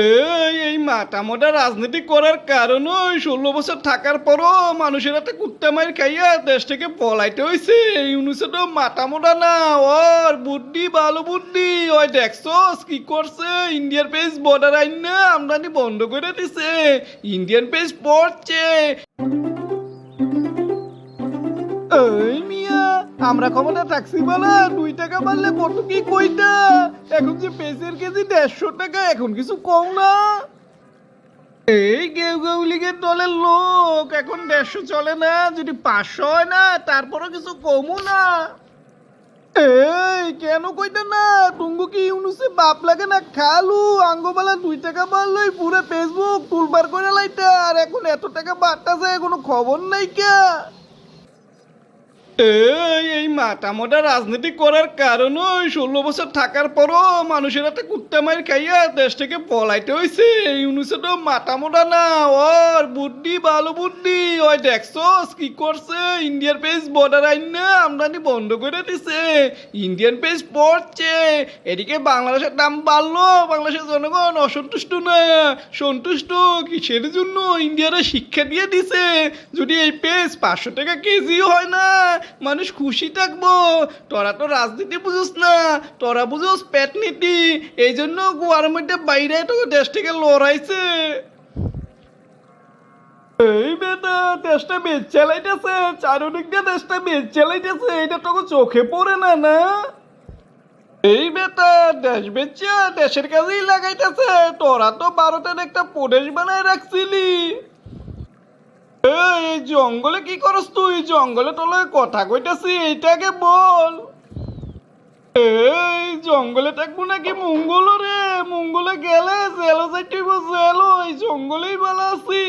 এই এই মাটা রাজনীতি করার কারণে ষোলো বছর থাকার পরও মানুষের হাতে কুত্তা মার খাইয়া দেশ থেকে পলাইতে হয়েছে ইউনুসে তো মাটা মোটা না, ওর বুদ্ধি, ভালো বুদ্ধি। ওই দেখছস কি করছে? ইন্ডিয়ার পেজ বর্ডার আইন না, আমদানি বন্ধ করে দিছে। ইন্ডিয়ান পেজ পড়ছে। আমরা ক্ষমতা ট্যাক্সি বলা, দুই টাকা বাড়লে কত কি কইতা এখন যে পেঁচের কেজি দেড়শো টাকা, এখন কিছু কম না। এই গেউ গেউ লীগের দলের লোক, এখন দেড়শো চলে না, যদি পাঁচশো হয় না, তারপরও কিছু কমও না। এই, কেন কইতে না? তুঙ্গু কি ইউনুসে বাপ লাগে না খালু? আঙ্গবালা দুই টাকা বাড়লই পুরো ফেসবুক টুলবার করে লাইটা আর এখন এত টাকা বাড়তাছে, কোনো খবর নাই কে? এই এই মাটা রাজনীতি করার কারণে ষোলো বছর থাকার পরও মানুষের হাতে কুত্তা মার খাইয়া দেশ থেকে পলাইতে হয়েছে ইউনুসে তো মাটা মোটা না, ওর বুদ্ধি, ভালো বুদ্ধি। ওই দেখছস কি করছে? ইন্ডিয়ার পেজ বর্ডার আইন না, আমদানি বন্ধ করে দিছে। ইন্ডিয়ান পেজ পড়ছে। এদিকে বাংলাদেশের দাম বাড়লো, বাংলাদেশের জনগণ অসন্তুষ্ট না। সন্তুষ্ট কিসের জন্য? ইন্ডিয়ারা শিক্ষা দিয়ে দিছে। যদি এই পেজ পাঁচশো টাকা কেজিও হয় না মানুষ খুশি থাকব। তোরা তো রাজনীতি বুঝোস না, তোরা বুঝোস পেট নীতি। এই জন্য গোয়ার মধ্যে বাইরে তো দেশ থেকে লড়াইছে। এই বেটা, দেশটা বেচ চালাইতেছে, চারদিক দেশটা বেচ চালাইতেছে, এটা তো চোখে পড়ে না না? এই বেটা, দেশ বেচা দেশের কাজেই লাগাইতেছে, তোরা তো ভারতের একটা প্রদেশ বানায় রাখছিলি। এই জঙ্গলে কি করস তুই? জঙ্গলে তোলে কথা কইতাছি, এইটাকে বল। এই জঙ্গলে থাকব নাকি মঙ্গল রে? মঙ্গলে গেলে জেলো যাইতে জেলো এই জঙ্গলেই ভালো আছি।